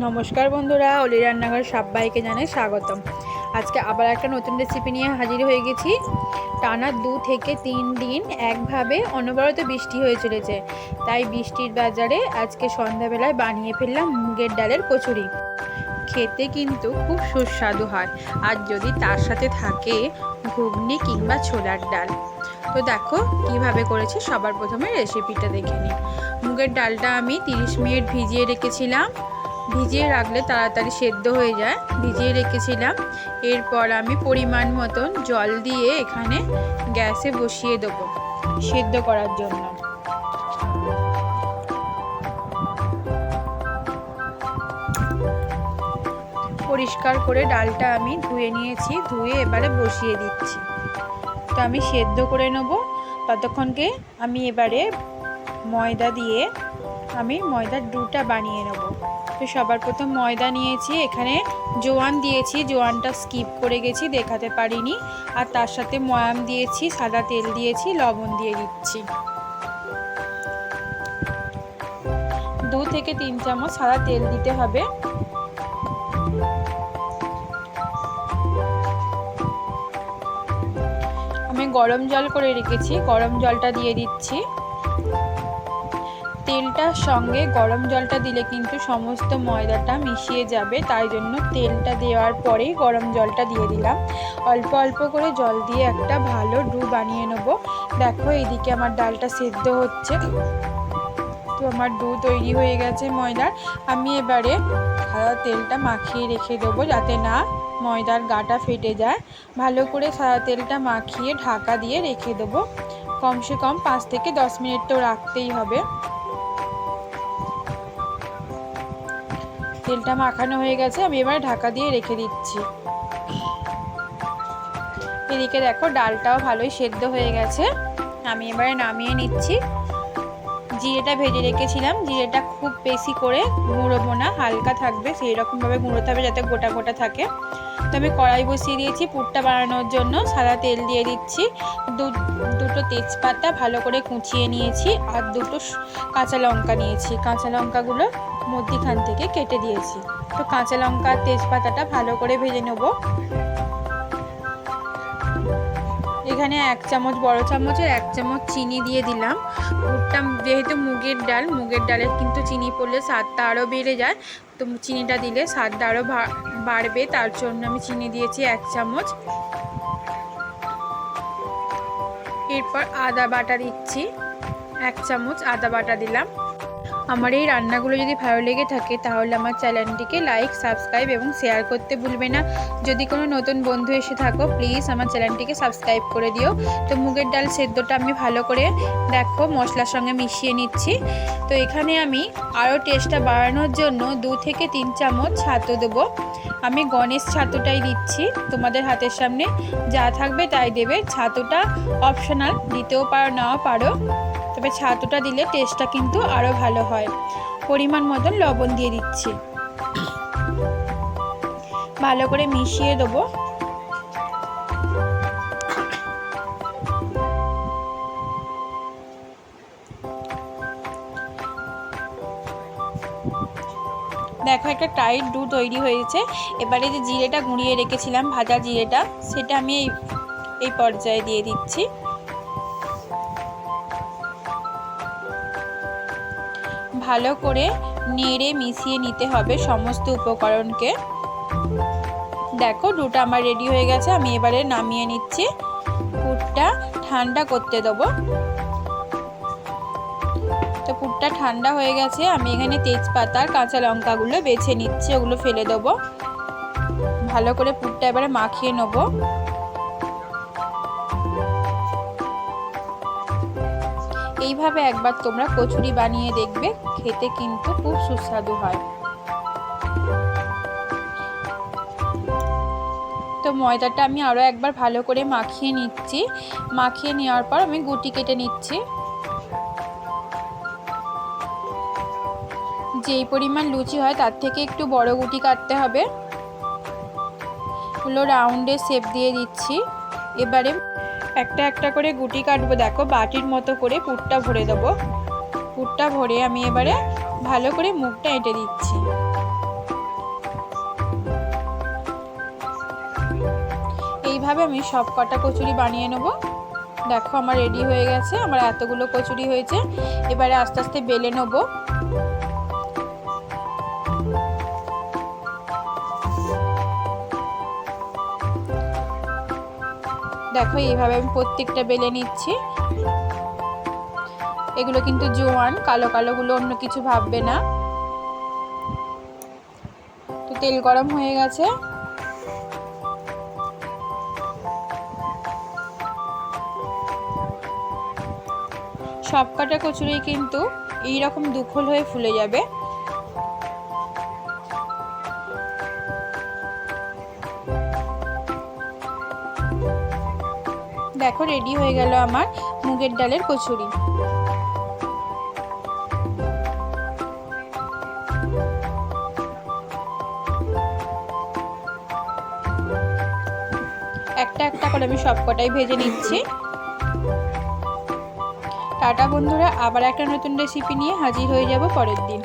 নমস্কার বন্ধুরা, অলি রান্নাঘর সবাইকে জানাই স্বাগতম। আজকে আবার একটা নতুন রেসিপি নিয়ে হাজির হয়ে গেছি। টানা দু থেকে তিন দিন একভাবে অনবরত বৃষ্টি হয়ে চলেছে। তাই বৃষ্টির বাজারে আজকে সন্ধ্যাবেলায় বানিয়ে ফেললাম মুগের ডালের কচুরি। খেতে কিন্তু খুব সুস্বাদু হয়। আর যদি তার সাথে থাকে ঘুগনি কিংবা ছোলার ডাল। তো দেখো কীভাবে করেছি, সবার প্রথমে রেসিপিটা দেখে নিই। মুগের ডালটা আমি 30 মিনিট ভিজিয়ে রেখেছিলাম। ভিজিয়ে রাখলে তাড়াতাড়ি সেদ্ধ হয়ে যায়। ভিজিয়ে রেখেছিলাম। এরপর আমি পরিমাণ মতন জল দিয়ে এখানে গ্যাসে বসিয়ে দেবো সেদ্ধ করার জন্য। পরিষ্কার করে ডালটা আমি ধুয়ে নিয়েছি, ধুয়ে এবারে বসিয়ে দিচ্ছি। তো আমি সেদ্ধ করে নেব। ততক্ষণকে আমি এবারে ময়দা দিয়ে আমি ময়দার ডুটা বানিয়ে নেব। তো সবার প্রথম ময়দা নিয়েছি, এখানে জোয়ান দিয়েছি, জোয়ানটা স্কিপ করে গেছি, দেখাতে পারিনি। আর তার সাথে ময়াম দিয়েছি, সাদা তেল দিয়েছি, লবণ দিয়ে দিচ্ছি। দু থেকে তিন চামচ সাদা তেল দিতে হবে। আমি গরম জল করে রেখেছি, গরম জলটা দিয়ে দিচ্ছি। তেলটার সঙ্গে গরম জলটা দিলে কিন্তু সমস্ত ময়দাটা মিশিয়ে যাবে, তাই জন্য তেলটা দেওয়ার পরেই গরম জলটা দিয়ে দিলাম। অল্প অল্প করে জল দিয়ে একটা ভালো ডু বানিয়ে নেব। দেখো এদিকে আমার ডালটা সেদ্ধ হচ্ছে। তো আমার ডু তৈরি হয়ে গেছে ময়দার আমি এবারে সাদা তেলটা মাখিয়ে রেখে দেবো যাতে না ময়দার গাটা ফেটে যায়। ভালো করে সাদা তেলটা মাখিয়ে ঢাকা দিয়ে রেখে দেবো। কমসে কম পাঁচ থেকে দশ মিনিট তো রাখতেই হবে। তেলটা মাখানো হয়ে গেছে, আমি এবার ঢাকা দিয়ে রেখে দিচ্ছি। এদিকে দেখো ডালটাও ভালোই সেদ্ধ হয়ে গেছে। আমি এবারে নামিয়ে নিচ্ছি। জিরেটা ভেজে রেখেছিলাম, জিরেটা খুব বেশি করে গুঁড়োবো না, হালকা থাকবে সেই রকমভাবে গুঁড়োতে হবে যাতে গোটা গোটা থাকে। আমি কড়াই বসিয়ে দিয়েছি পুরটা বানানোর জন্য। সাদা তেল দিয়ে দিচ্ছি। দুটো তেজপাতা ভালো করে কুচিয়ে নিয়েছি আর দুটো কাঁচা লঙ্কা নিয়েছি। কাঁচা লঙ্কাগুলো মধ্যিখান থেকে কেটে দিয়েছি। তো কাঁচা লঙ্কা তেজপাতাটা ভালো করে ভেজে নেব। এখানে এক চামচ, বড় চামচের এক চামচ চিনি দিয়ে দিলাম। পুরটা যেহেতু মুগের ডাল, মুগের ডালের কিন্তু চিনি পড়লে স্বাদটা আরও বেড়ে যায়। তো চিনিটা দিলে স্বাদটা আরও বাড়বে, তার জন্য আমি চিনি দিয়েছি এক চামচ। এরপর আদা বাটা দিচ্ছি, এক চামচ আদা বাটা দিলাম। আমার এই রান্নাগুলো যদি ভালো লেগে থাকে, তাহলে আমার চ্যানেলটিকে লাইক সাবস্ক্রাইব এবং শেয়ার করতে ভুলবে না। যদি কোনো নতুন বন্ধু এসে থাকো প্লিজ আমার চ্যানেলটিকে সাবস্ক্রাইব করে দিও। তো মুগের ডাল সেদ্ধটা আমি ভালো করে দেখো, মশলার সঙ্গে মিশিয়ে নিচ্ছি। তো এখানে আমি আরও টেস্টটা বাড়ানোর জন্য দু থেকে তিন চামচ ছাতু দেবো। আমি গণেশ ছাতুটাই দিচ্ছি। তোমাদের হাতের সামনে যা থাকবে তাই দেবে। ছাতুটা অপশনাল দিতেও পারো, নাও পারো। তবে ছাতুটা দিলে টেস্টটা কিন্তু আরও ভালো হয়। পরিমাণ মতন লবণ দিয়ে দিচ্ছি। ভালো করে মিশিয়ে দেবো। দেখো একটা টাইট ডু তৈরি হয়েছে। এবারে যে জিরেটা গুঁড়িয়ে রেখেছিলাম, ভাজা জিরেটা, সেটা আমি এই এই পর্যায়ে দিয়ে দিচ্ছি। ভালো করে নেড়ে মিশিয়ে নিতে হবে সমস্ত উপকরণকে। দেখো, ডুটা আমার রেডি হয়ে গেছে। আমি এবারে নামিয়ে নিচ্ছি। পুরটা ঠান্ডা করতে দেবো। তো পুরটা ঠান্ডা হয়ে গেছে। আমি এখানে তেজপাতার কাঁচা লঙ্কাগুলো বেছে নিচ্ছি। ওগুলো ফেলে দেবো। ভালো করে পুরটা এবারে মাখিয়ে নেব। এইভাবে একবার তোমরা কচুরি বানিয়ে দেখবে, খেতে কিন্তু খুব সুস্বাদু হয়। তো ময়দাটা আমি আরও একবার ভালো করে মাখিয়ে নিচ্ছি। মাখিয়ে নেওয়ার পর আমি গুটি কেটে নিচ্ছি। যেই পরিমাণ লুচি হয় তার থেকে একটু বড় গুটি কাটতে হবে। হলো রাউন্ডে শেপ দিয়ে দিচ্ছি। এবারে একটা একটা করে গুটি কাটবো। দেখো, বাটির মতো করে পুটটা ভরে দেবো। পুটটা ভরে আমি এবারে ভালো করে মুখটা এঁটে দিচ্ছি। এইভাবে আমি সব কটা কচুরি বানিয়ে নেব। দেখো, আমার রেডি হয়ে গেছে। আমার এতগুলো কচুরি হয়েছে। এবারে আস্তে আস্তে বেলে নেব। দেখো, এইভাবে আমি প্রত্যেকটা বেলে নিচ্ছি। এগুলো কিন্তু জোয়ান, কালো কালোগুলো অন্য কিছু ভাববে না। তো তেল গরম হয়ে গেছে। সব কটা কচুরি কিন্তু এইরকম দুখল হয়ে ফুলে যাবে। দেখো রেডি হয়ে গেল আমার মুগের ডালের কচুরি। একটা একটা করে আমি সবকটাই ভেজে নিচ্ছি। টাটা বন্ধুরা, আবার একটা নতুন রেসিপি নিয়ে হাজির হয়ে যাব পরের দিন।